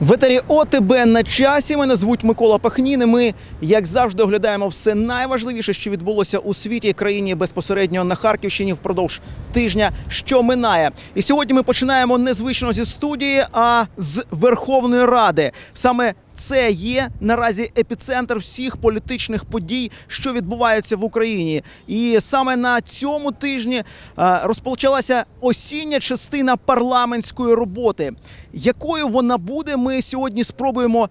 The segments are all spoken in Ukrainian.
В етері ОТБ на часі. Мене звуть Микола Пахнін. Ми, як завжди, оглядаємо все найважливіше, що відбулося у світі країні безпосередньо на Харківщині впродовж тижня, що минає. І сьогодні ми починаємо не звично зі студії, а з Верховної Ради. Саме це є наразі епіцентр всіх політичних подій, що відбуваються в Україні. І саме на цьому тижні е, розпочалася осіння частина парламентської роботи. Якою вона буде, ми сьогодні спробуємо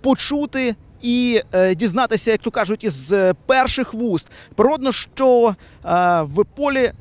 почути. І е, дізнатися, як то кажуть, із е, перших вуст. Природно, що в полі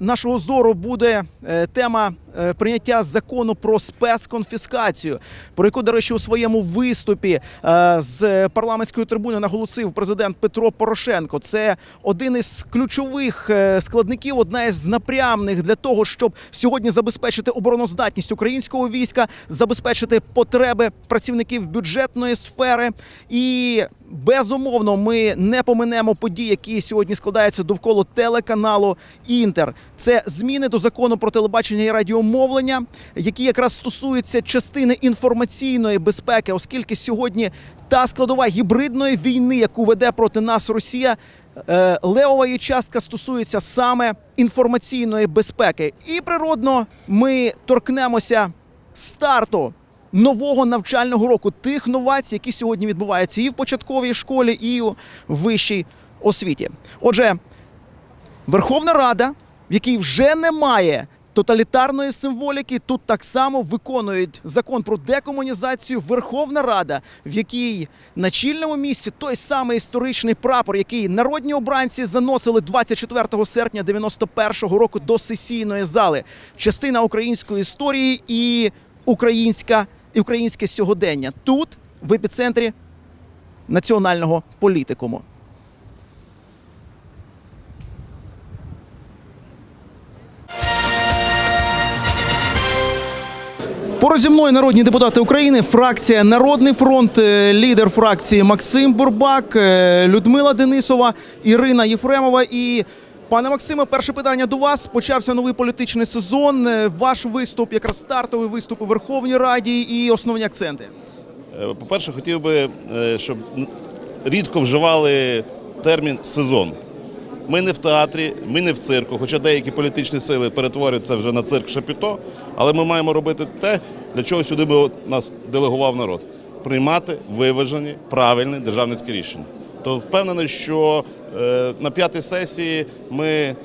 нашого зору буде тема прийняття закону про спецконфіскацію, про яку, до речі, у своєму виступі е, з парламентської трибуни наголосив президент Петро Порошенко. Це один із ключових е, складників, одна із напрямних для того, щоб сьогодні забезпечити обороноздатність українського війська, забезпечити потреби працівників бюджетної сфери. І безумовно ми не поминемо події, які сьогодні складаються довкола телеканалу Інтер. Це зміни до закону про телебачення і радіомовлення, які якраз стосуються частини інформаційної безпеки, оскільки сьогодні та складова гібридної війни, яку веде проти нас Росія. е, Левова її частка стосується саме інформаційної безпеки, і природно ми торкнемося старту нового навчального року, тих новацій, які сьогодні відбуваються і в початковій школі, і у вищій освіті. Отже, Верховна Рада, в якій вже немає тоталітарної символіки, тут так само виконують закон про декомунізацію. Верховна Рада, в якій на чільному місці той самий історичний прапор, який народні обранці заносили 24 серпня 91-го року до сесійної зали, частина української історії і українська і українське сьогодення тут, в епіцентрі національного політикуму. Поруч зі мною народні депутати України, фракція Народний фронт, е, лідер фракції Максим Бурбак, е, Людмила Денисова, Ірина Єфремова. І пане Максиме, перше питання до вас. Почався новий політичний сезон. Е, Ваш виступ, якраз стартовий виступ у Верховній Раді і основні акценти. Е, По-перше, хотів би, е, щоб рідко вживали термін сезон. Ми не в театрі, ми не в цирку, хоча деякі політичні сили перетворюються вже на цирк Шапіто, але ми маємо робити те, для чого сюди би нас делегував народ приймати виважені, правильні державницькі рішення. То впевнений, що на п'ятій сесії ми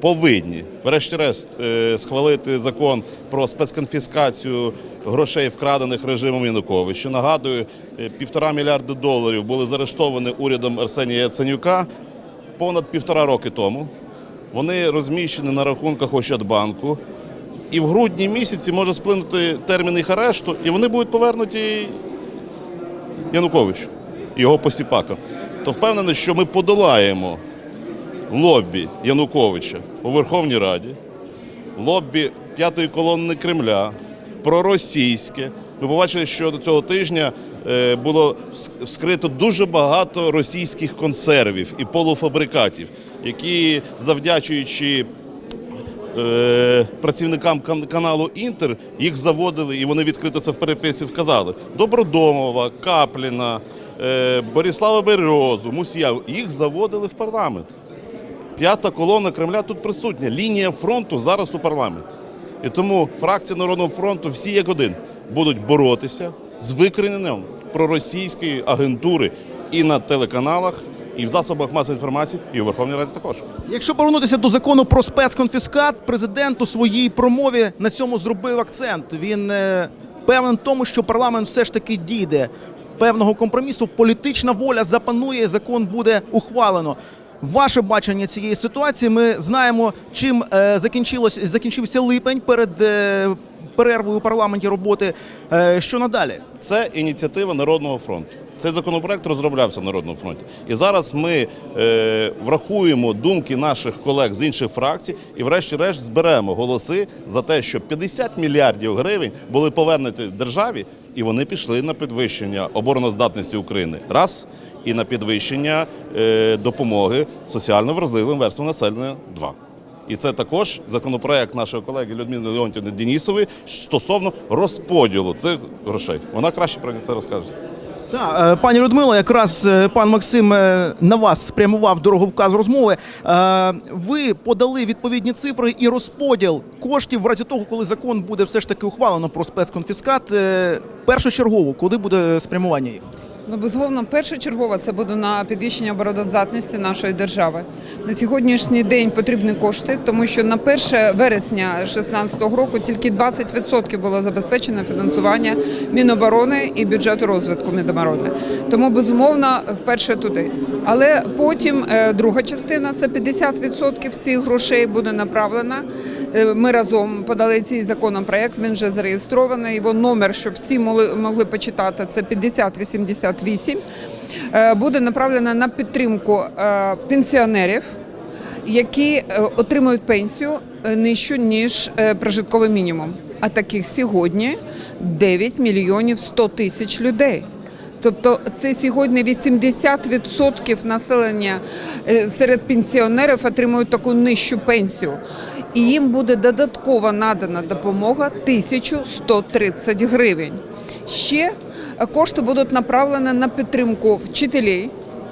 повинні, врешті-решт, е, схвалити закон про спецконфіскацію грошей, вкрадених режимом Януковича. Нагадую, е, півтора мільярди доларів були заарештовані урядом Арсенія Яценюка понад півтора роки тому. Вони розміщені на рахунках Ощадбанку. І в грудні місяці може сплинути термін їх арешту, і вони будуть повернуті Януковичу, його посіпакам. То впевнений, що ми подолаємо лобі Януковича у Верховній Раді, лобі п'ятої колони Кремля, проросійське. Ми побачили, що до цього тижня е, було вскрито дуже багато російських консервів і полуфабрикатів, які, завдячуючи е, працівникам кан- каналу Інтер їх заводили, і вони відкрито це в переписі вказали. Добродомова, Капліна, Борислава Березу, Мусіяв. Їх заводили в парламент. П'ята колона Кремля тут присутня. Лінія фронту зараз у парламенті. І тому фракція Народного фронту всі як один будуть боротися з викоріненням проросійської агентури і на телеканалах, і в засобах масової інформації, і у Верховній Раді також. Якщо повернутися до закону про спецконфіскат, президент у своїй промові на цьому зробив акцент. Він е, певен в тому, що парламент все ж таки дійде певного компромісу. Політична воля запанує, закон буде ухвалено. Ваше бачення цієї ситуації. Ми знаємо, чим е, закінчилось закінчився липень перед е, перервою у парламенті роботи. Е, що надалі? Це ініціатива Народного фронту. Цей законопроект розроблявся в Народному фронті. І зараз ми е, врахуємо думки наших колег з інших фракцій і, врешті-решт, зберемо голоси за те, щоб 50 мільярдів гривень були повернуті державі, і вони пішли на підвищення обороноздатності України. Раз і на підвищення е, допомоги соціально вразливим верствам населення. Два. І це також законопроект нашої колеги Людмили Леонтівни Денісової стосовно розподілу цих грошей. Вона краще про це розкаже. Так, е, пані Людмила, якраз е, пан Максим е, на вас спрямував дороговказ розмови. Ви подали відповідні цифри і розподіл коштів в разі того, коли закон буде все ж таки ухвалено про спецконфіскат. Першочергово, куди буде спрямування їх? Ну, безумовно, першочергово це буде на підвищення обороноздатності нашої держави. На сьогоднішній день потрібні кошти, тому що на 1 вересня 2016 року тільки 20% було забезпечено фінансування Міноборони і бюджету розвитку Міноборони. Тому безумовно вперше туди. Але потім е, друга частина це 50% цих грошей буде направлена. Е, Ми разом подали цей законопроект. Він вже зареєстрований. Його номер, щоб всі могли, почитати, це 5088. Е, Буде направлена на підтримку е, пенсіонерів, які отримують пенсію нижчу ніж прожитковий мінімум. А таких сьогодні 9 мільйонів 100 тисяч людей. Тобто це сьогодні 80% населення серед пенсіонерів отримують таку нижчу пенсію. І їм буде додатково надана допомога 1130 гривень. Ще е, кошти будуть направлені на підтримку вчителів,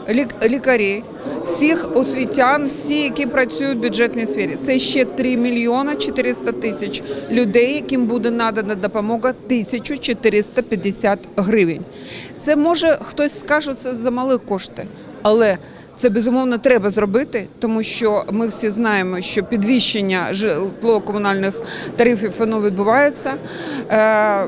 лік- лікарів, всіх освітян, всі, які працюють в бюджетній сфері. Це ще 3 мільйона 400 тисяч людей, яким буде надана допомога 1450 гривень. Це може хтось скаже, це за малі кошти, але це безумовно треба зробити, тому що ми всі знаємо, що підвищення житлово-комунальних тарифів воно відбувається. Е,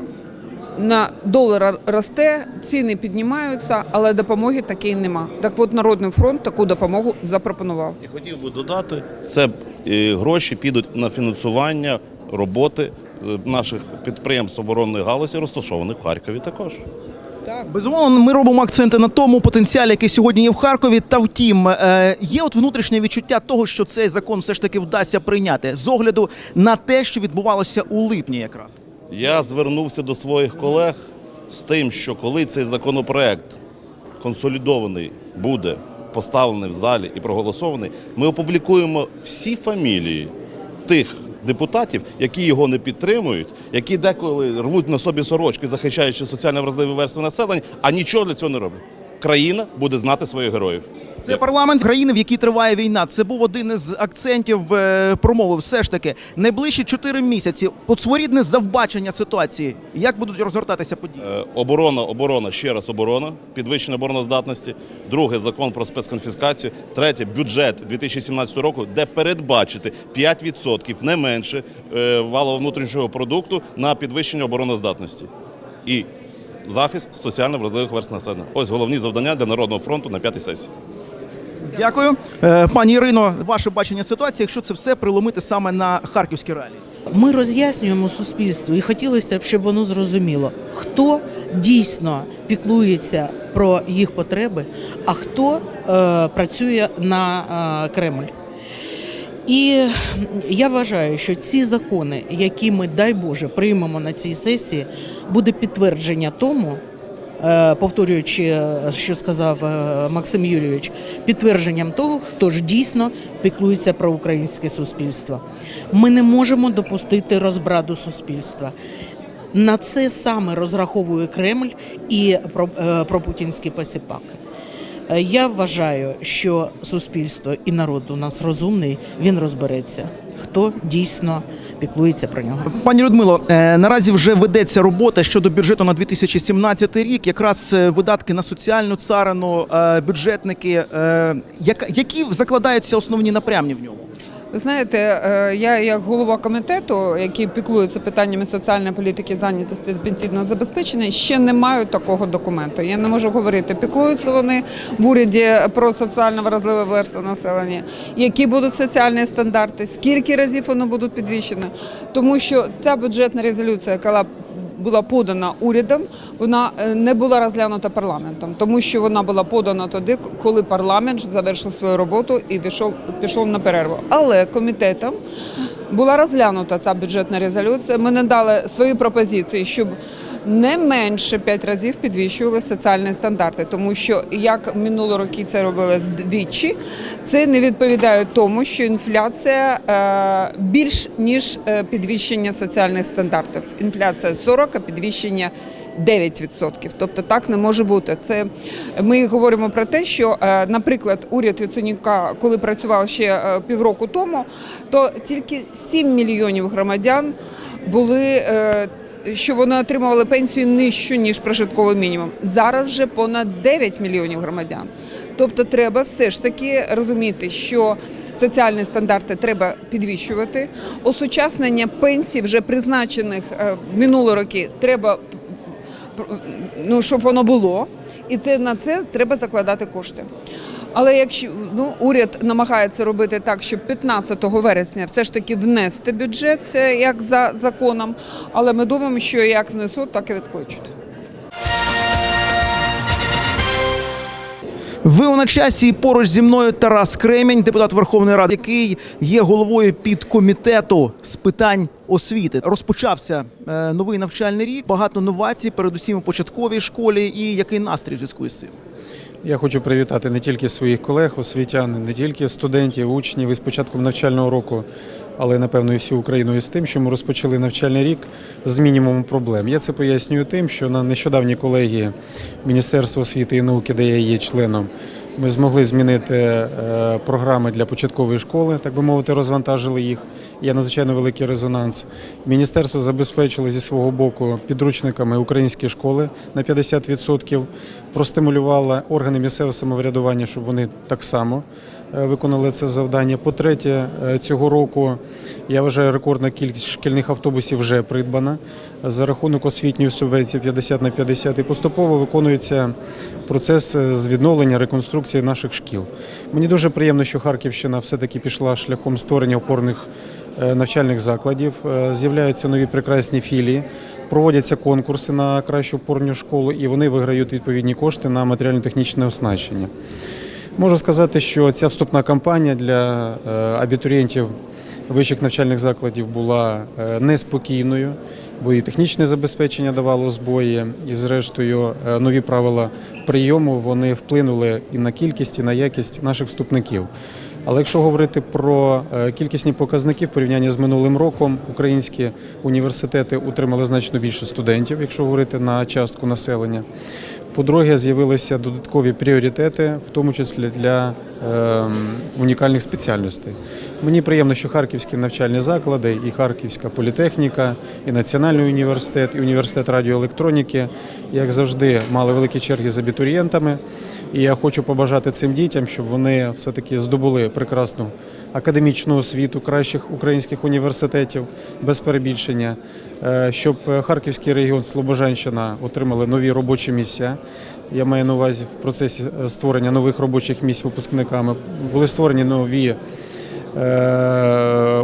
на долар росте, ціни піднімаються, але допомоги такої нема. Так от Народний фронт таку допомогу запропонував. І хотів би додати, це е, гроші підуть на фінансування роботи е, наших підприємств оборонної галузі, розташованих в Харкові також. Так. Безумовно, ми робимо акценти на тому потенціалі, який сьогодні є в Харкові. Та втім, е, є от внутрішнє відчуття того, що цей закон все ж таки вдасться прийняти з огляду на те, що відбувалося у липні, якраз. Я звернувся до своїх колег з тим, що коли цей законопроект консолідований буде поставлений в залі і проголосований, ми опублікуємо всі фамілії тих депутатів, які його не підтримують, які деколи рвуть на собі сорочки, захищаючи соціально вразливі верстви населення, а нічого для цього не роблять. Країна буде знати своїх героїв. Це парламент країни, в якій триває війна. Це був один із акцентів е, промови. Все ж таки, найближчі чотири місяці. От своєрідне завбачення ситуації. Як будуть розгортатися події? Е, Оборона, оборона, ще раз оборона, підвищення обороноздатності. Друге закон про спецконфіскацію. Третє бюджет 2017 року, де передбачити 5% не менше е, валового внутрішнього продукту на підвищення обороноздатності. І захист соціально вразливих верств населення. Ось головні завдання для Народного фронту на п'ятій сесії. Дякую, Е, пані Ірино. Ваше бачення ситуації, якщо це все приломити саме на харківські реалії. Ми роз'яснюємо суспільству, і хотілося б, щоб воно зрозуміло, хто дійсно піклується про їх потреби, а хто е, працює на е, Кремль. І я вважаю, що ці закони, які ми, дай Боже, приймемо на цій сесії, буде підтвердження тому. е, Повторюючи, е, що сказав е, Максим Юрійович, підтвердженням того, хто ж дійсно піклується про українське суспільство. Ми не можемо допустити розбраду суспільства. На це саме розраховує Кремль і про- пропутінські посіпаки. Е, Я вважаю, що суспільство і народ у нас розумний, він розбереться, хто дійсно піклується про нього. Пані Людмило, е, наразі вже ведеться робота щодо бюджету на 2017 рік. Якраз е, видатки на соціальну царину, бюджетники. Які закладаються основні напрямні в ньому? Ви знаєте, е, я як голова комітету, який піклується питаннями соціальної політики, зайнятості та пенсійного забезпечення, ще не маю такого документу. Я не можу говорити, піклуються вони в уряді про соціально вразливе верство населення, які будуть соціальні стандарти, скільки разів воно будуть підвищено. Тому що ця бюджетна резолюція, яка була подана урядом, вона е, не була розглянута парламентом, тому що вона була подана тоді, коли парламент завершив свою роботу і пішов, пішов на перерву. Але комітетом була розглянута та бюджетна резолюція. Ми не дали свої пропозиції, щоб не менше 5 разів підвищували соціальні стандарти, тому що як минулі роки це робили двічі, це не відповідає тому, що інфляція е, більш ніж е, підвищення соціальних стандартів. Інфляція 40, а підвищення 9%. Тобто так не може бути. Це ми говоримо про те, що, е, наприклад, уряд Яценюка, коли працював ще півроку тому, то тільки 7 мільйонів громадян були. Що вони отримували пенсію нижчу ніж прожитковий мінімум. Зараз вже понад 9 мільйонів громадян. Тобто, треба все ж таки розуміти, що соціальні стандарти треба підвищувати. Осучаснення пенсій, вже призначених е, в минулі роки, треба ну, щоб воно було, і це на це треба закладати кошти. Але якщо ну, уряд намагається робити так, щоб 15 вересня все ж таки внести бюджет, це як за законом. Але ми думаємо, що як внесуть, так і відкличуть. Ви на часі і поруч зі мною Тарас Кремінь, депутат Верховної Ради, який є головою підкомітету з питань освіти. Розпочався е, новий навчальний рік. Багато новацій, передусім у початковій школі. І який настрій в зв'язку із цим? Я хочу привітати не тільки своїх колег, освітян, не тільки студентів, учнів із початком навчального року, але напевно і всю Україну із тим, що ми розпочали навчальний рік з мінімумом проблем. Я це пояснюю тим, що на нещодавній колегії Міністерства освіти і науки, де я є членом, ми змогли змінити е, програми для початкової школи, так би мовити, розвантажили їх. Є надзвичайно великий резонанс. Міністерство забезпечило зі свого боку підручниками українські школи на 50%, простимулювало органи місцевого самоврядування, щоб вони так само виконали це завдання. По-третє, е, цього року я вважаю, рекордна кількість шкільних автобусів вже придбана за рахунок освітньої субвенції 50 на 50 і поступово виконується процес е, з відновлення реконструкції наших шкіл. Мені дуже приємно, що Харківщина все-таки пішла шляхом створення опорних е, навчальних закладів. Е, З'являються нові прекрасні філії. Проводяться конкурси на кращу опорну школу, і вони виграють відповідні кошти на матеріально-технічне оснащення. Можу сказати, що ця вступна кампанія для е, абітурієнтів вищих навчальних закладів була е, неспокійною, бо і технічне забезпечення давало збої, і зрештою е, нові правила прийому вони вплинули і на кількість, і на якість наших вступників. Але якщо говорити про кількісні показники в порівнянні з минулим роком, українські університети утримали значно більше студентів, якщо говорити на частку населення. По-друге, з'явилися додаткові пріоритети, в тому числі для е, унікальних спеціальностей. Мені приємно, що харківські навчальні заклади, і Харківська політехніка, і Національний університет, і університет радіоелектроніки, як завжди, мали великі черги з абітурієнтами. І я хочу побажати цим дітям, щоб вони все-таки здобули прекрасну академічну освіту кращих українських університетів без перебільшення, е, щоб Харківський регіон Слобожанщина отримали нові робочі місця. Я маю на увазі в процесі е, створення нових робочих місць випускниками. Були створені нові е,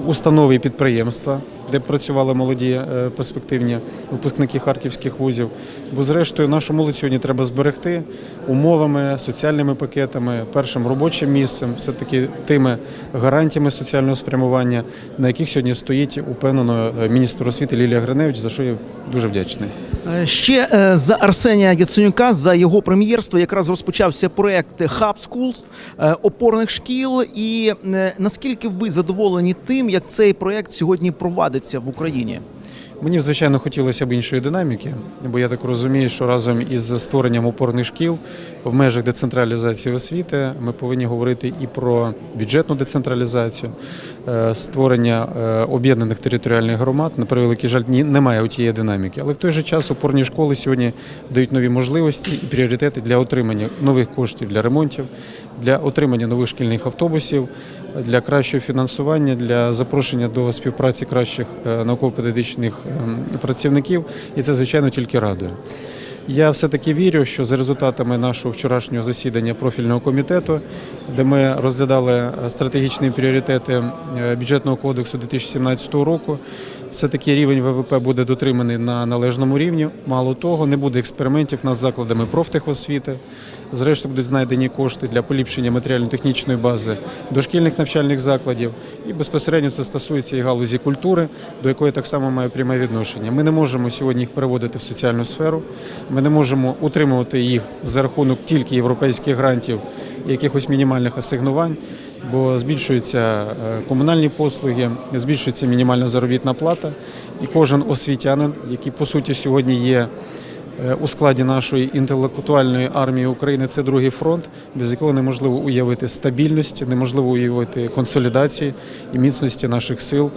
установи і підприємства, де працювали молоді е, перспективні випускники харківських вузів. Бо, зрештою, нашу молодь сьогодні треба зберегти умовами, соціальними пакетами, першим робочим місцем, все-таки тими гарантіями соціального спрямування, на яких сьогодні стоїть упевнено е, міністр освіти Лілія Гриневич, за що я дуже вдячний. Е, Ще е, за Арсенія Яценюка, за його прем'єрство, якраз розпочався проект Hub Schools, е, опорних шкіл. І е, наскільки ви задоволені тим, як цей проект сьогодні провадиться в Україні? Мені, звичайно, хотілося б іншої динаміки, бо я так розумію, що разом із створенням опорних шкіл в межах децентралізації освіти ми повинні говорити і про бюджетну децентралізацію, е, створення е, об'єднаних територіальних громад. На превеликий жаль, ні- немає у тієї динаміки. Але в той же час опорні школи сьогодні дають нові можливості і пріоритети для отримання нових коштів для ремонтів, для отримання нових шкільних автобусів, для кращого фінансування, для запрошення до співпраці кращих е, науково-педагогічних ем, працівників, і це звичайно тільки радує. Я все-таки вірю, що за результатами нашого вчорашнього засідання профільного комітету, де ми розглядали е, стратегічні пріоритети е, бюджетного кодексу 2017 року, все-таки рівень ВВП буде дотриманий на належному рівні. Мало того, не буде експериментів над закладами профтехосвіти. Зрештою, будуть знайдені кошти для поліпшення матеріально-технічної бази дошкільних навчальних закладів. І безпосередньо це стосується і галузі культури, до якої так само має пряме відношення. Ми не можемо сьогодні їх переводити в соціальну сферу. Ми не можемо утримувати їх за рахунок тільки європейських грантів і якихось мінімальних асигнувань. Бо збільшуються е, комунальні послуги, збільшується мінімальна заробітна плата, і кожен освітянин, який по суті сьогодні є у складі нашої інтелектуальної армії України, це другий фронт, без якого неможливо уявити стабільності, неможливо уявити консолідації і міцності наших сил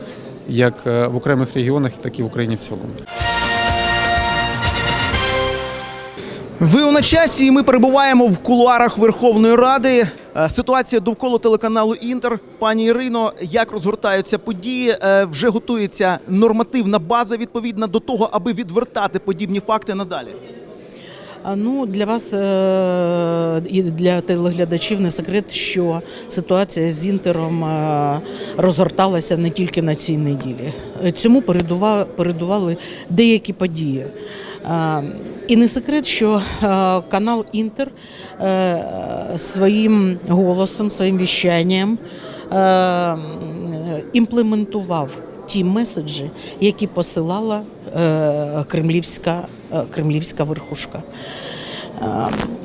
як е, в окремих регіонах, так і в Україні в цілому. Ви у на часі, і ми перебуваємо в кулуарах Верховної Ради. Е, Ситуація довкола телеканалу Інтер. Пані Ірино, як розгортаються події? Е, Вже готується нормативна база відповідна до того, аби відвертати подібні факти надалі. Ну, для вас е, і для телеглядачів не секрет, що ситуація з інтером розгорталася не тільки на цій неділі. Цьому передува- передували деякі події. Е, І не секрет, що е, канал Інтер е, своїм голосом, своїм віщанням імплементував ті меседжі, які посилала кремлівська, кремлівська верхушка.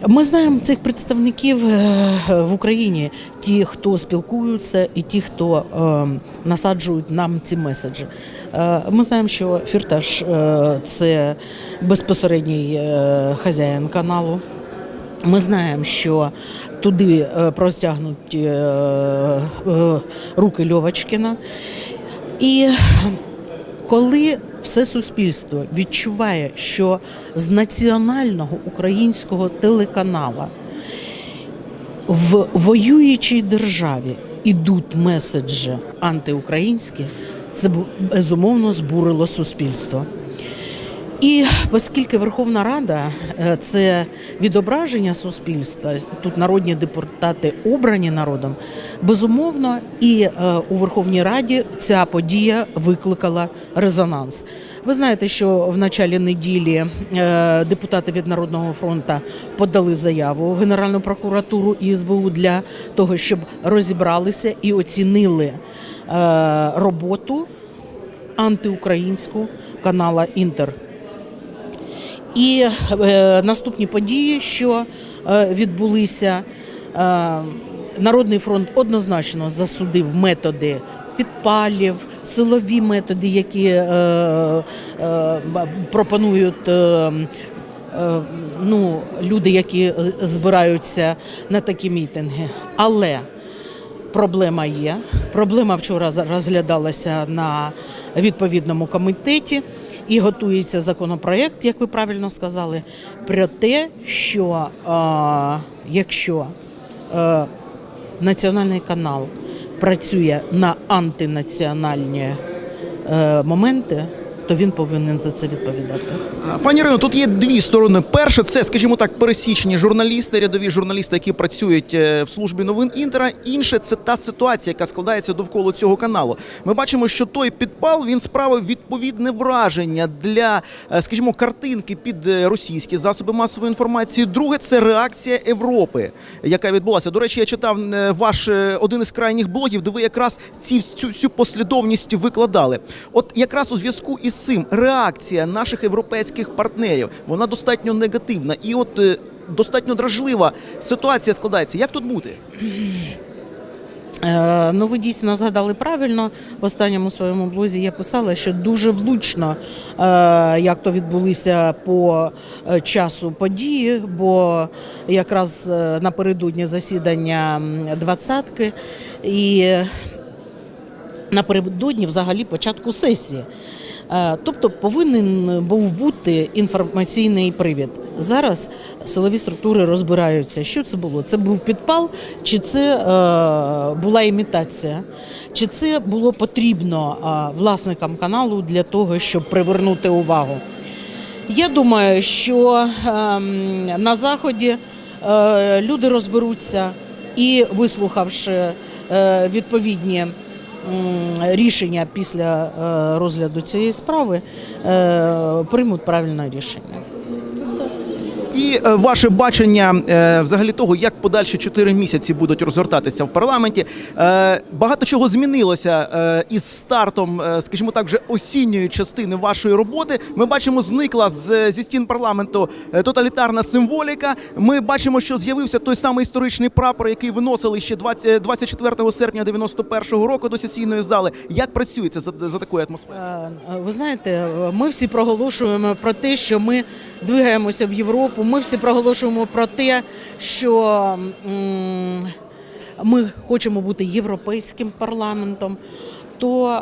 Ми знаємо цих представників в Україні, ті, хто спілкуються, і ті, хто насаджують нам ці меседжі. Е, Ми знаємо, що Фірташ е, це безпосередній е, хазяїн каналу. Ми знаємо, що туди простягнуті руки Льовочкіна. І коли все суспільство відчуває, що з національного українського телеканала в воюючій державі ідуть меседжі антиукраїнські, це безумовно збурило суспільство. І оскільки Верховна Рада е, це відображення суспільства, тут народні депутати обрані народом, безумовно, і е, у Верховній Раді ця подія викликала резонанс. Ви знаєте, що в началі неділі е, депутати від Народного фронту подали заяву в Генеральну прокуратуру і СБУ для того, щоб розібралися і оцінили роботу антиукраїнську канала Інтер. І е, наступні події, що е, відбулися, е, Народний фронт однозначно засудив методи підпалів, силові методи, які е, е, пропонують. Е, е, Ну, люди, які збираються на такі мітинги. Але проблема є. Проблема вчора розглядалася на відповідному комітеті і готується законопроект, як ви правильно сказали, про те, що е, якщо е, національний канал працює на антинаціональні е, моменти, то він повинен за це відповідати. Пані Ірино, тут є дві сторони. Перше, це, скажімо так, пересічні журналісти, рядові журналісти, які працюють е, в службі новин Інтера. Інше це та ситуація, яка складається довкола цього каналу. Ми бачимо, що той підпал він справив відповідне враження для, е, скажімо, картинки під е, російські засоби масової інформації. Друге, це реакція Європи, яка відбулася. До речі, я читав ваш один із крайніх блогів, де ви якраз ці цю всю послідовність викладали. От якраз у зв'язку із цим реакція наших європейських партнерів вона достатньо негативна і от е, достатньо дражлива ситуація складається. Як тут бути? Е, Ну, ви дійсно згадали правильно. В останньому своєму блозі я писала, що дуже влучно, е, як то відбулися по часу події, бо якраз напередодні засідання двадцятки і напередодні взагалі початку сесії. Е, Тобто повинен був бути інформаційний привід. Зараз силові структури розбираються, що це було. Це був підпал, чи це е, була імітація, чи це було потрібно е, власникам каналу для того, щоб привернути увагу. Я думаю, що ем, на заході люди розберуться і, вислухавши відповідні рішення після е, розгляду цієї справи е, приймуть правильне рішення. Це все. І е, ваше бачення е, взагалі того, як подальші чотири місяці будуть розгортатися в парламенті. Е, багато чого змінилося із стартом, скажімо так, вже осінньої частини вашої роботи. Ми бачимо, зникла з, зі стін парламенту тоталітарна символіка. Ми бачимо, що з'явився той самий історичний прапор, який виносили ще 20, 24 серпня 91-го року до сесійної зали. Як працюється за, за такою атмосферою? Ви знаєте, ми всі проголошуємо про те, що ми двигаємося в Європу. Ми всі проголошуємо про те, що ми хочемо бути європейським парламентом. То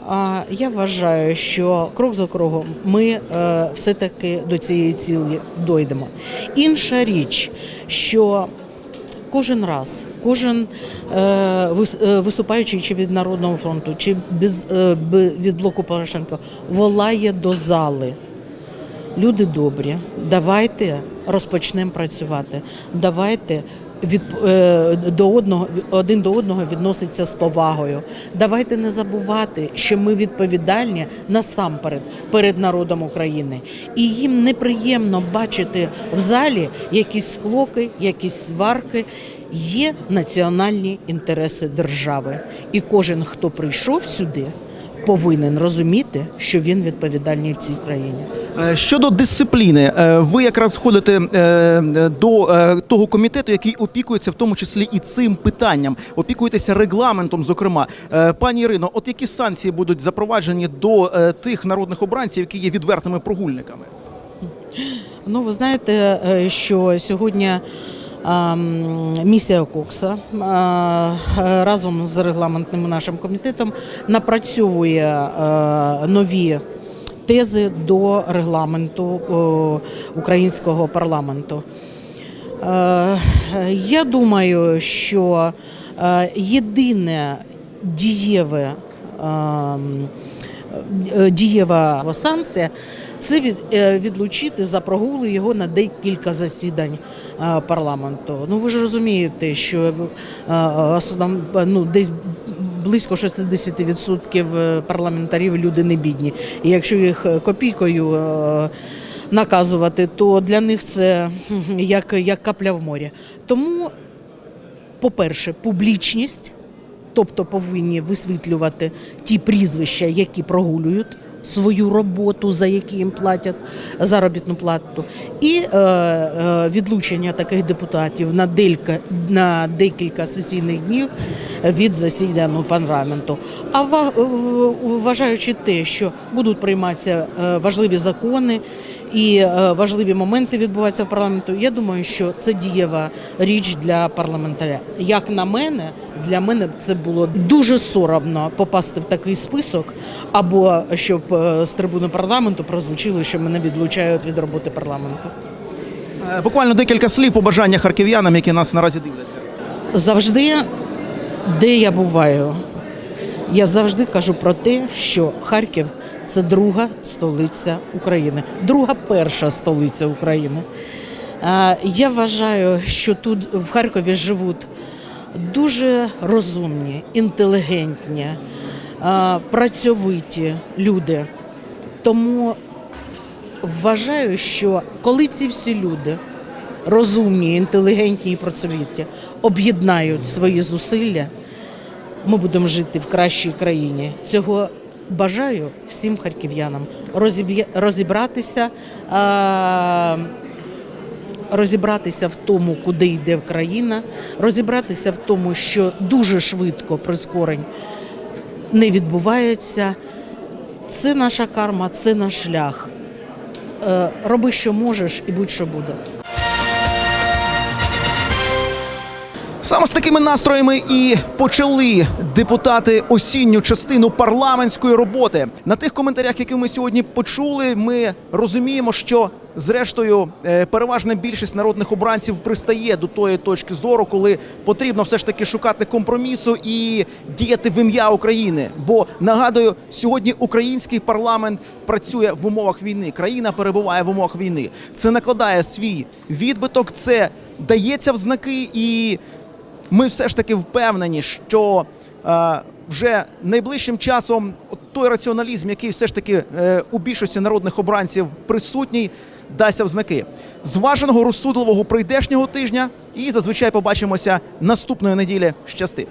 я вважаю, що крок за кроком ми е, все-таки до цієї цілі дойдемо. Інша річ, що Кожен раз, кожен е, е, виступаючий чи від Народного фронту, чи без, е, від блоку Порошенка, волає до зали. Люди добрі, давайте розпочнемо працювати. Давайте від, е, до одного, один до одного відноситься з повагою. Давайте не забувати, що ми відповідальні насамперед перед народом України. І їм неприємно бачити в залі якісь склоки, якісь сварки. Є національні інтереси держави. І кожен, хто прийшов сюди, повинен розуміти, що він відповідальний в цій країні. Е, Щодо дисципліни, е, ви якраз входите е, до того комітету, який опікується в тому числі і цим питанням, опікуєтеся регламентом. Зокрема, пані Ірино, от які санкції будуть запроваджені до тих народних обранців, які є відвертими прогульниками? Ну, ви знаєте, що сьогодні місія Кокса разом з регламентним нашим комітетом напрацьовує нові тези до регламенту е, українського парламенту. Е, Я думаю, що е, єдине дієве ем, е, дієва санкція це е, відлучити за прогули його на декілька засідань е, парламенту. Ну ви ж розумієте, що е, основ- ну, десь близько 60% парламентарів люди не бідні. І якщо їх копійкою е, наказувати, то для них це як, як капля в морі. Тому, по-перше, публічність, тобто повинні висвітлювати ті прізвища, які прогулюють свою роботу, за які їм платять заробітну плату, і е, е, відлучення таких депутатів на декілька, на декілька сесійних днів від засідання парламенту. А вважаючи те, що будуть прийматися е, важливі закони і е, важливі моменти відбуваються в парламенту, я думаю, що це дієва річ для парламентаря. Як на мене, для мене це було дуже соромно попасти в такий список, або щоб е, з трибуни парламенту прозвучило, що мене відлучають від роботи парламенту. Е, Буквально декілька слів побажання харків'янам, які нас наразі дивляться. Завжди, де я буваю, я завжди кажу про те, що Харків це друга столиця України, друга перша столиця України. Я вважаю, що тут в Харкові живуть дуже розумні, інтелігентні, працьовиті люди. Тому вважаю, що коли ці всі люди розумні, інтелігентні і працьовиті об'єднають свої зусилля, ми будемо жити в кращій країні. Цього бажаю всім харків'янам розібратися. Розібратися в тому, куди йде країна, розібратися в тому, що дуже швидко прискорень не відбувається. Це наша карма, це наш шлях. Е, Роби, що можеш, і будь-що буде. Саме з такими настроями і почали депутати осінню частину парламентської роботи. На тих коментарях, які ми сьогодні почули, ми розуміємо, що зрештою е, переважна більшість народних обранців пристає до тої точки зору, коли потрібно все ж таки шукати компромісу і діяти в ім'я України. Бо нагадую, сьогодні український парламент працює в умовах війни. Країна перебуває в умовах війни. Це накладає свій відбиток, це дається в знаки і. Ми все ж таки впевнені, що е, вже найближчим часом той раціоналізм, який все ж таки е, у більшості народних обранців присутній, дасться в знаки. Зваженого розсудливого прийдешнього тижня і зазвичай побачимося наступної неділі. Щасти!